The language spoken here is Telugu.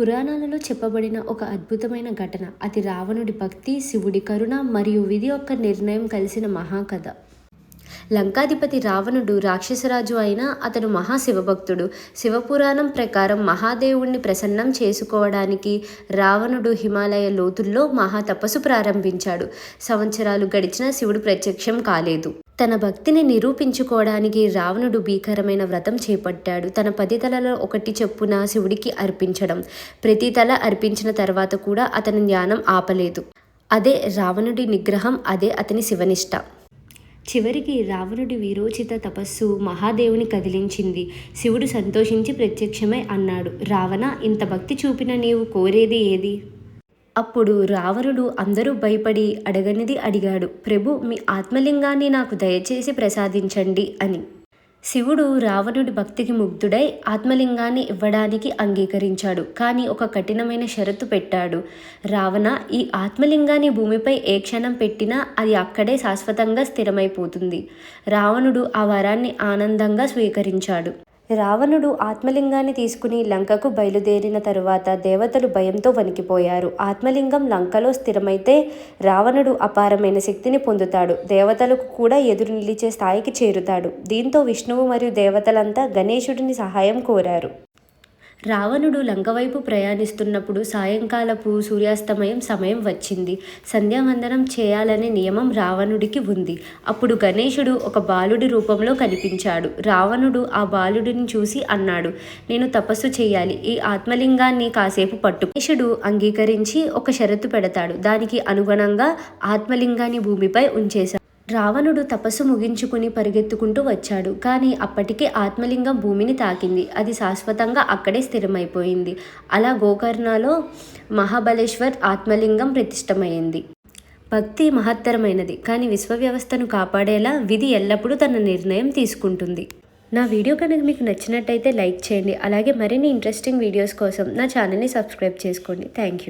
పురాణాలలో చెప్పబడిన ఒక అద్భుతమైన ఘటన. అది రావణుడి భక్తి శివుడి కరుణ మరియు విధి యొక్క నిర్ణయం కలిసిన మహాకథ. లంకాధిపతి రావణుడు రాక్షసరాజు అయిన అతను మహాశివభక్తుడు. శివపురాణం ప్రకారం మహాదేవుణ్ణి ప్రసన్నం చేసుకోవడానికి రావణుడు హిమాలయ లోతుల్లో మహా తపస్సు ప్రారంభించాడు. సంవత్సరాలు గడిచినా శివుడు ప్రత్యక్షం కాలేదు. తన భక్తిని నిరూపించుకోవడానికి రావణుడు భీకరమైన వ్రతం చేపట్టాడు. తన పది తలలో ఒకటి చెప్పున శివుడికి అర్పించడం. ప్రతి తల అర్పించిన తర్వాత కూడా అతని జ్ఞానం ఆపలేదు. అదే రావణుడి నిగ్రహం అదే అతని శివనిష్ట. చివరికి రావణుడి వీరోచిత తపస్సు మహాదేవుని కదిలించింది. శివుడు సంతోషించి ప్రత్యక్షమై అన్నాడు రావణ ఇంత భక్తి చూపిన నీవు కోరేది ఏది? అప్పుడు రావణుడు అందరూ భయపడి అడగనిది అడిగాడు ప్రభు మీ ఆత్మలింగాన్ని నాకు దయచేసి ప్రసాదించండి అని. శివుడు రావణుడి భక్తికి ముగ్ధుడై ఆత్మలింగాన్ని ఇవ్వడానికి అంగీకరించాడు కానీ ఒక కఠినమైన షరతు పెట్టాడు. రావణ ఈ ఆత్మలింగాన్ని భూమిపై ఏ క్షణం పెట్టినా అది అక్కడే శాశ్వతంగా స్థిరమైపోతుంది రావణుడు ఆ వరాన్ని ఆనందంగా స్వీకరించాడు. రావణుడు ఆత్మలింగాన్ని తీసుకుని లంకకు బయలుదేరిన తరువాత దేవతలు భయంతో వణికిపోయారు. ఆత్మలింగం లంకలో స్థిరమైతే రావణుడు అపారమైన శక్తిని పొందుతాడు. దేవతలకు కూడా ఎదురు నిలిచే స్థాయికి చేరుతాడు. దీంతో విష్ణువు మరియు దేవతలంతా గణేశుడిని సహాయం కోరారు. రావణుడు లంకవైపు ప్రయాణిస్తున్నప్పుడు సాయంకాలపు సూర్యాస్తమయం సమయం వచ్చింది. సంధ్యావందనం చేయాలనే నియమం రావణుడికి ఉంది. అప్పుడు గణేశుడు ఒక బాలుడి రూపంలో కనిపించాడు. రావణుడు ఆ బాలుడిని చూసి అన్నాడు నేను తపస్సు చేయాలి. ఈ ఆత్మలింగాన్ని కాసేపు పట్టు గణేశుడు అంగీకరించి ఒక షరతు పెడతాడు. దానికి అనుగుణంగా ఆత్మలింగాన్ని భూమిపై ఉంచేశాడు. రావణుడు తపస్సు ముగించుకుని పరిగెత్తుకుంటూ వచ్చాడు. కానీ అప్పటికే ఆత్మలింగం భూమిని తాకింది. అది శాశ్వతంగా అక్కడే స్థిరమైపోయింది. అలా గోకర్ణలో మహాబలేశ్వర్ ఆత్మలింగం ప్రతిష్టమైంది. భక్తి మహత్తరమైనది. కానీ విశ్వ వ్యవస్థను కాపాడేలా విధి ఎల్లప్పుడూ తన నిర్ణయం తీసుకుంటుంది. నా వీడియో కనుక మీకు నచ్చినట్టయితే లైక్ చేయండి. అలాగే మరిన్ని ఇంట్రెస్టింగ్ వీడియోస్ కోసం నా ఛానల్ని సబ్స్క్రైబ్ చేసుకోండి. Thank you.